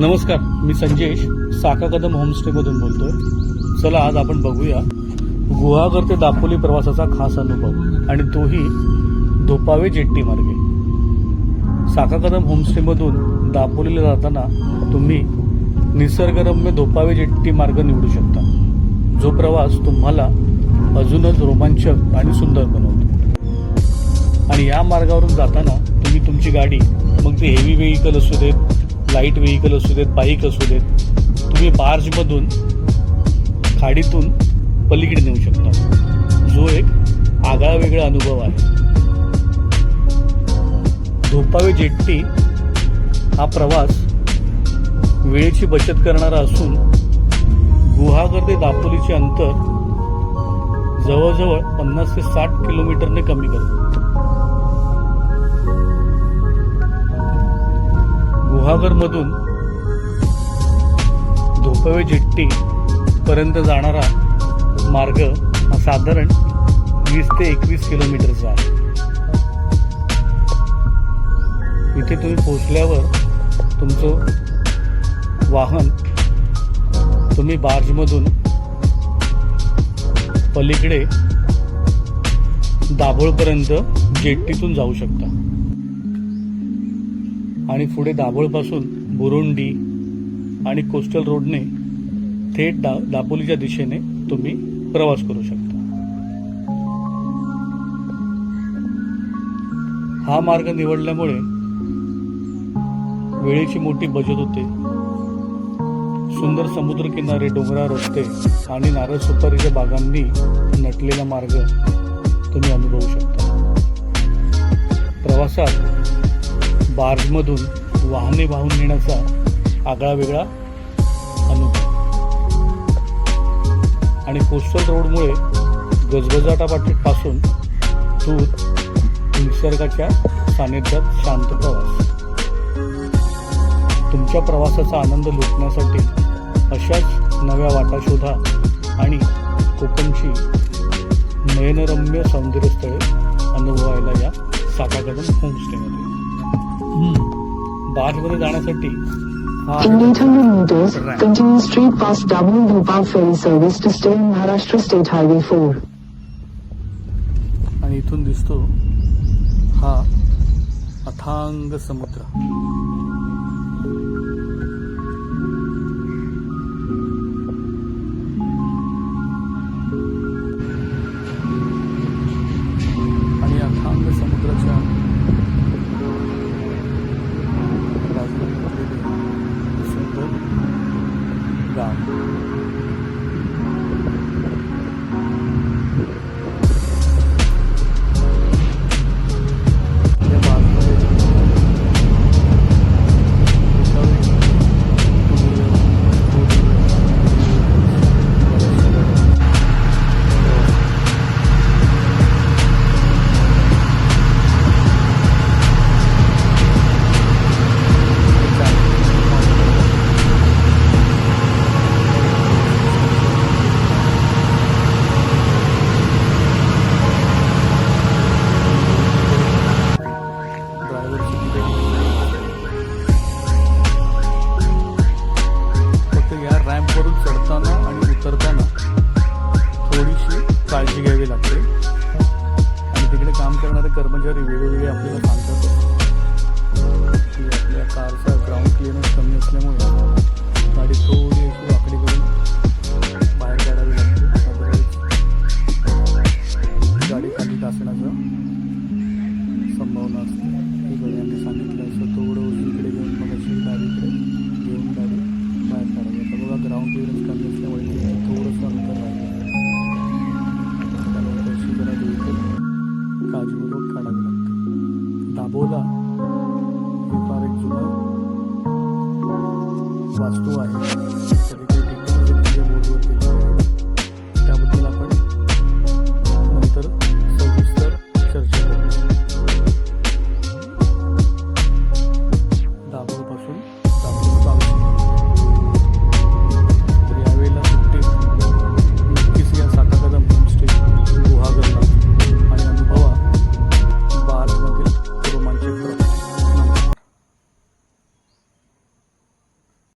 नमस्कार मी संजेश साका कदम होमस्टेमधून बोलतोय. चला आज आपण बघूया. गुहागर ते दापोली प्रवासाचा खास अनुभव आणि तोही धोपावे जेट्टी मार्गे. साका कदम होमस्टेमधून दापोलीला जाताना तुम्ही निसर्गरम्य धोपावे जेट्टी मार्ग निवडू शकता. जो प्रवास तुम्हाला अजूनच रोमांचक आणि सुंदर बनवतो. आणि या मार्गावरून जाताना तुम्ही तुमची गाडी मग ते हेवी व्हेकल असू देत लाइट व्हेकल असू देत बाईक असू देत तुम्ही बार्जमधून खाडीतून पलीकडे नेऊ शकता. जो एक आगळा वेगळा अनुभव आहे. धोपावे जेट्टी हा प्रवास वेळेची बचत करणारा असून गुहागर ते दापोलीचे अंतर जवळजवळ पन्नास ते साठ किलोमीटरने कमी करतो. नगरमधून धोपवे जेट्टी पर्यंत जाणारा मार्ग हा साधारण वीस ते एकवीस किलोमीटरचा आहे. इथे तुम्ही पोहोचल्यावर तुमचं वाहन तुम्ही बार्जमधून पलीकडे दाभोळपर्यंत जेट्टीतून जाऊ शकता. आणि पुढे दाभोळपासून बुरुंडी आणि कोस्टल रोडने थेट दा दापोलीच्या दिशेने तुम्ही प्रवास करू शकता. हा मार्ग निवडल्यामुळे वेळेची मोठी बचत होते. सुंदर समुद्रकिनारे डोंगराळ रस्ते आणि नारळ सुपारीच्या बागांनी नटलेला मार्ग तुम्ही अनुभवू शकता. प्रवासात बार्जमधून वाहने वाहून नेण्याचा आगळा वेगळा अनुभव. आणि कोस्टल रोडमुळे गजबजाटापासून दूर निसर्गाच्या सानिध्यात शांत प्रवास. तुमच्या प्रवासाचा आनंद लुटण्यासाठी अशाच नव्या वाटा शोधा आणि कोकणची नयनरम्य सौंदर्यस्थळे अनुभवायला या साकागडन होमस्टेमध्ये बार्जमध्ये जाण्यासाठी हा In 800 meters, Right. continue straight past Dabhol Bhopal ferry service to stay on Maharashtra State Highway 4. आणि इथून दिसतो हा अथांग समुद्र बोला. हे फार एक जुनं वास्तू आहे.